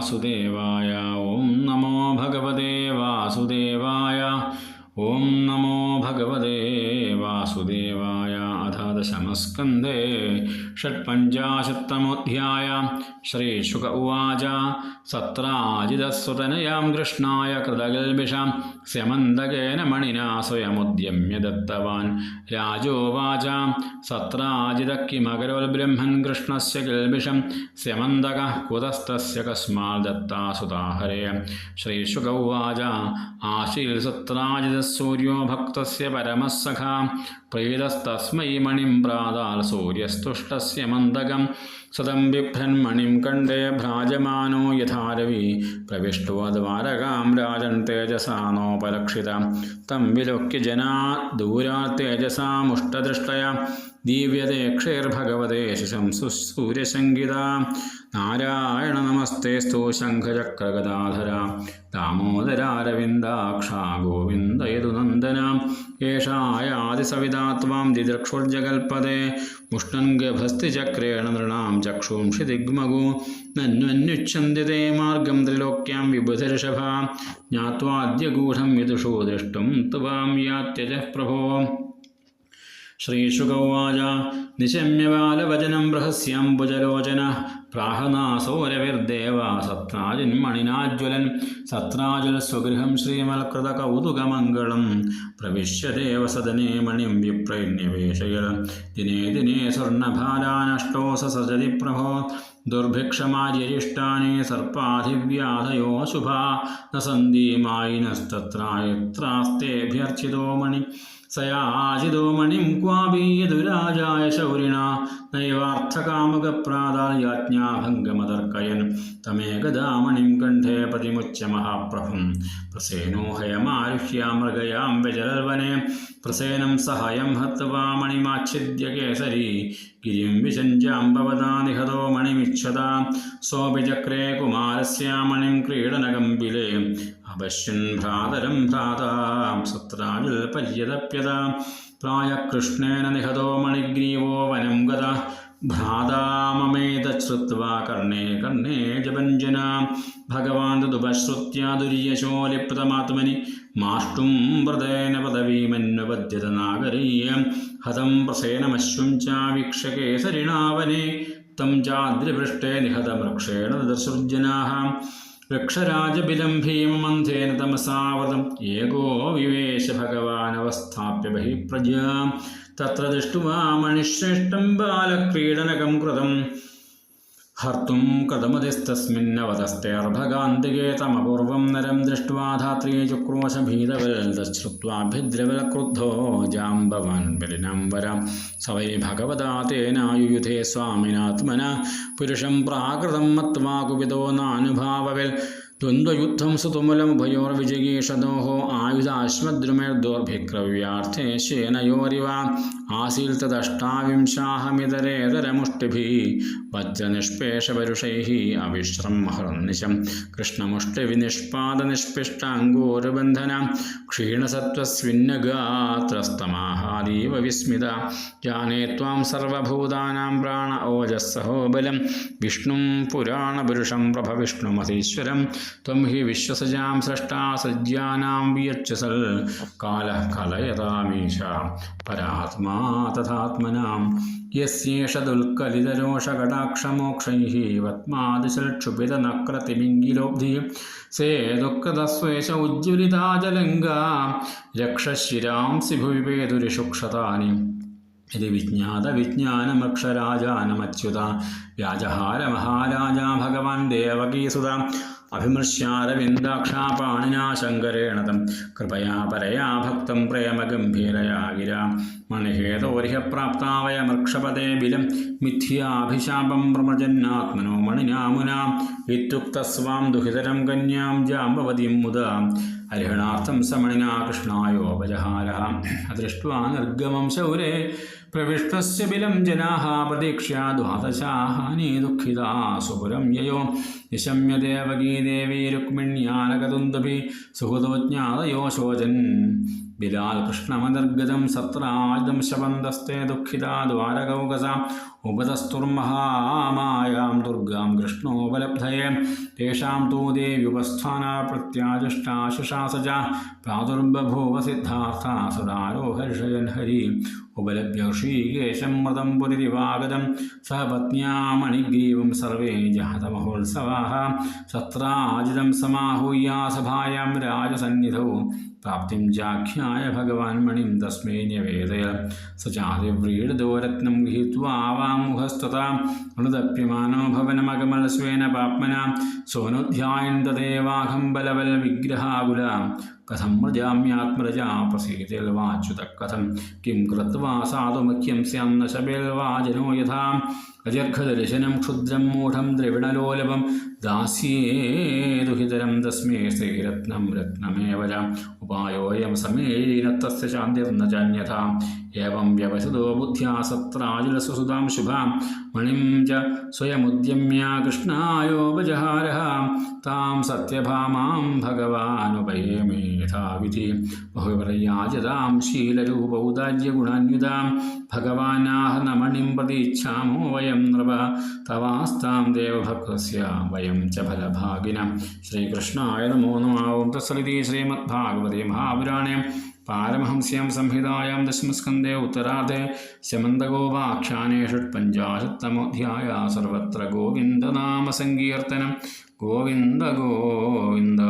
vaso de द्वादशमस्कन्दे षट्पञ्चाशत्तमोऽध्याय श्रीशुक उवाच सत्राजिदस्वतनयां कृष्णाय कृतगल्बिषां स्यमन्दकेन मणिना स्वयमुद्यम्य दत्तवान् राजोवाच सत्राजिदः किमकरोल्ब्रह्मन् कृष्णस्य गल्बिषं स्यमन्दकः कुतस्तस्य कस्माद्दत्तासुताहरे श्रीशुक उवाच आशीर्सत्राजिदः सूर्यो भक्तस्य परमः सखा प्रेतस्तस्मै मणिं പ്രാതാൽ സൂര്യസ്തുഷ്ടസ്യ മന്ദകം. സതം ബിഭ്രന്മണിം കണ്ടേ ഭ്രാജമാനോ യഥാരവി പ്രവിഷ്ടോ ദ്വാരകാം രാജൻ തേജസാനോപലക്ഷിത തം വിലൊക്യ ജനാ ദൂരാ തേജസാമുഷ്ടദൃഷ്ടയ ദിവ്യതേ ക്ഷേർഭഗവതേ ശിശംസു സൂര്യശങ്കിത നാരായണ നമസ്തേസ്തു ശംഖചക്രഗദാധര ദാമോദരാരവിന്ദാക്ഷ ഗോവിന്ദയതുനന്ദന ഏഷായാദിസവിതാത്വാം ദിദൃക്ഷുർജകൽപദേ മുഷ്ടൻഗഭസ്തിചക്രേണ നൃണാം चक्षुंषि दिग्मगु नन्वन्युच्छन्ति ते मार्गं त्रिलोक्यां विबुधिर्षभा। ज्ञात्वाद्य विदुषो दृष्टुं त्वां यात्यजः प्रभो। ശ്രീശുക ഉവാച നിശമ്യബാലവചനം ബൃഹസ്യംബുജലോചന പ്രാഹനാസോ രവിർദേവ സത്രാജിൻ മണിനാജ്വലൻ സത്രാജുല സ്വഗൃഹം ശ്രീമൽകൃത കൗതുകമംഗളം പ്രവിശ്യ ദേവസദനെ മണിം വിപ്രൈന്യവേശയ ദിനേ ദിനേ സ്വർണഭാരാനഷ്ടോസ സജതി പ്രഭോ ദുർഭിക്ഷമാര്യരിഷ്ടാനെ സർപ്പാധിവ്യാധയോ ശുഭ. ന സന്ധിമായി നസ്തത്രായത്രാസ്തേഭ്യർച്ചിതോ മണി. സയാചിതോ മണിം ക്വാബീയതുരാജായ ശൗരിണ നൈവാർത്ഥകാമുകപ്രാതായാജ്ഞാഭംഗമതർക്കയൻ തമേകദാമണിം കണ്ഠേ പ്രതിമുച്ച മഹാപ്രഭും പ്രസേനോ ഹയമാരുഹ്യാമൃഗയാം വ്യജലൽവനെ പ്രസേനം സഹയം ഹത്വാ മണിമാച്ഛിദ്യ കേസരി ഗിരിം വിശഞ്ചാംബവതാ നിഹതോ മണിമിച്ഛത സോപിചക്രേ കുമാരസ്യാമണിം ക്രീഡനകമ്പിലേ അവശ്യൻ ഭ്രാതരം ഭ്രാതാം സത്രാജിൽ പര്യതപ്യതാം പ്രായകൃഷ്ണേന നിഹതോ മണിഗ്രീവോ വനം ഗത ഭ്രാതാമമേത ശ്രുത്വാ കർണേ കർണേ ജപഞ്ജനാം ഭഗവാൻ തതുപശ്രുത്യ ദുര്യശോലിപ്തമാത്മനി മാഷ്ടും വ്രതേന പദവീമന്വബധ്യത നാഗരീയം ഹതം പ്രസേനമശ്വം ചാവീക്ഷകേസരിണാവനെ തം ചാദ്രിപൃഷ്ടേ നിഹതമൃക്ഷേണ ദർശുർജനാഹ വൃക്ഷരാജബിലംഭീമന്ധേന തമസാവൃതം. ഏകോ വിവേശ ഭഗവാനവസ്ഥാപ്യ ബഹിപ്രജ തത്ര ദൃഷ്ടുവാ മണിശ്രേഷ്ഠം ബാലക്രീഡനകം കൃതം. ഹർത്തും കഥമതിസ്തസ്മിന്നവതസ്തേർഭകാന്തികേ തമപൂർവം നരം ദൃഷ്ട്വാ ധാത്രീ ചുക്രോശഭീതവൽ തശ്രുത്വാഭിദ്രവലക്രുദ്ധോ ജാംബവാൻ ബലിനം വരം സവൈ ഭഗവതാ തേനായുധേ സ്വാമിനാത്മന പുരുഷം പ്രാകൃതം മത്വാകുപിതോ നാനുഭാവവിൽ ദ്വന്ദ്വയുദ്ധം സുതുമുലം ഭയോർവിജഗീഷതോഹോ ആയുധ അശ്മദ്രുമേർദോർഭിക്രവ്യാർത്ഥേ ശേനയോരിവ ആസീൽ തദഷ്ടാവിംശാഹമിതരേതരമുഷ്ടിഭി വജ്രനിഷ്പേഷപരുഷൈ അവിശ്രംഹർനിശം കൃഷ്ണമുഷ്ടിവിനിഷ്പാദനിഷ്പിഷ്ടാംഗോരുബന്ധന ക്ഷീണസത്വസ്വിന്നഗാത്രസ്തമാഹാദീവ വിസ്മിത ജാനേ ത്വാം സർവഭൂതാനാം പ്രാണ ഓജസ്സഹോബലം വിഷ്ണും പുരാണപുരുഷം പ്രഭവിഷ്ണുമതീശ്വരം बलं विष्णुं पुराणपुरुषं प्रभविष्णुमतीश्वरं त्वं हि विश्वसजां स्रष्टा सज्जानां वियच्चसल् कालः कलयतामीशा परात्मा तथात्मनां यस्येष दुल्कलितरोषकटाक्षमोक्षैः वत्मादिशल्क्षुभितनक्रतिमिङ्गिलोब्धिः से दुःखदस्वेष उज्ज्वलिता जलङ्गा रक्षशिरांसि भुवि पेदुरिषुक्षतानि यदि विज्ञातविज्ञानमक्षराजानमच्युत व्याजहारमहाराजा भगवान् देवकीसुता അഭിമർശ്യാരവിന്ദാക്ഷാപാണിനാ ശങ്കരേണതം കൃപയാ പരയാ ഭക്തം പ്രേമഗംഭീരയാ ഗിരാ മണിഹേതോർഹ്യപ്രാപ്താവയ മൃക്ഷപദേ ബിലം. മിഥ്യാഭിശാപം പ്രമജന്നാത്മനോ മണിനാമുനാ. ഇത്യുക്തസ്വാം ദുഹിതരം കന്യാം ജാമ്പവതിം മുദാ. അരിഹണാർത്ഥം സമണിനാ കൃഷ്ണായോപജഹാര ദൃഷ്ട്വാ നിർഗമം ശൗരേ. പ്രവിഷ്ടസ്യ ബിലം ജനാഹ പ്രതീക്ഷ ദ്വാദശാഹാനി ദുഃഖിതാ സുപുരം യയോ. നിശമ്യ ദേവകീ ദേവി രുക്മിണ്യാനകതുന്ദഭി സുഹൃതോജ്ഞാതയോ ശോചൻ. ബിലാൽ കൃഷ്ണമനിർഗതം സത്രാജം ശബന്ധസ്തേ ദുഃഖിതാ ദ്വാരകൗകസാം. ഉപതസ്തുർമഹാമായാം ദുർഗാം കൃഷ്ണോപലബ്ധയേ തേഷാം തോ ദേവ്യുപസ്ഥാന പ്രത്യാജഷ്ടാശുഷാസജ പ്രാദുർബഭൂവ സിദ്ധാർത്ഥ സുരാരോ ഹർഷയൻ ഹരി ഉപലഭ്യ ഋഷീകേശം മൃതം പുനരിവാഗതം സഹ പത്ന്യാമണിഗ്രീവം സർവേ ജാതമഹോത്സവാः സത്രാജിതം സമാഹൂയ സഭായാം രാജസന്നിധौ പ്രാപ്തിം ജാഖ്യായ ഭഗവാൻ മണിം തസ്മൈ ന്യവേദയ स चादिव्रीडदो रत्नं गृहीत्वा वाङ्मुखस्तथा अनुदप्यमानो भवनमगमलस्वेन സോനുധ്യായന്തദേവാഹം ബലവൽ വിഗ്രഹാകുല കഥം മൃജാമ്യാത്മരജാ പ്രസീതേൽ വാച്യുത കഥം കിം കൃത്വാ സാധുമുഖ്യം സ്യാം നശബേൽ വാചനോ യഥാ. അജർഘദർശനം ക്ഷുദ്രം മൂഢം ദ്രവിണലോലഭം. ദാസ്യേതുഹിതരം തസ്മേ ശ്രീരത്നം രത്നമേവല ഉപായോയം സമേനത്തസ്യ ശാന്തിർന്ന ചാന്യഥ ഏവം വ്യവസിതോ ബുദ്ധ്യാ സത്രാജുലസുസുതാം ശുഭാം. മണിം ച സ്വയമുദ്യമ്യ കൃഷ്ണായോപജഹാര താം സത്യഭാമാം ഭഗവാനുപയമേധാവിധി ബഹുപരയാചതാം ശീലരൂപൗദാര്യഗുണാന്യുതാം ഭഗവാനാഹ നമണിം പ്രതീക്ഷാമോ വയം നൃപ. തവാസ്താം ദേവഭക്തസ്യ വയം ച ഫലഭാഗിനം. ശ്രീകൃഷ്ണായ നമോ നമാവും തസ്സലിതി ശ്രീമദ്ഭാഗവതേ മഹാപുരാണേ. പാരമഹംസ്യാം സംഹിതായാം ദശമസ്കന്ധേ ഉത്തരാർദ്ധേ ശമന്തഗോപാഖ്യാനേഷുപഞ്ചാശത്തമോധ്യായ സർവത്ര ഗോവിന്ദനാമസങ്കീർത്തനം. ഗോവിന്ദ ഗോവിന്ദ.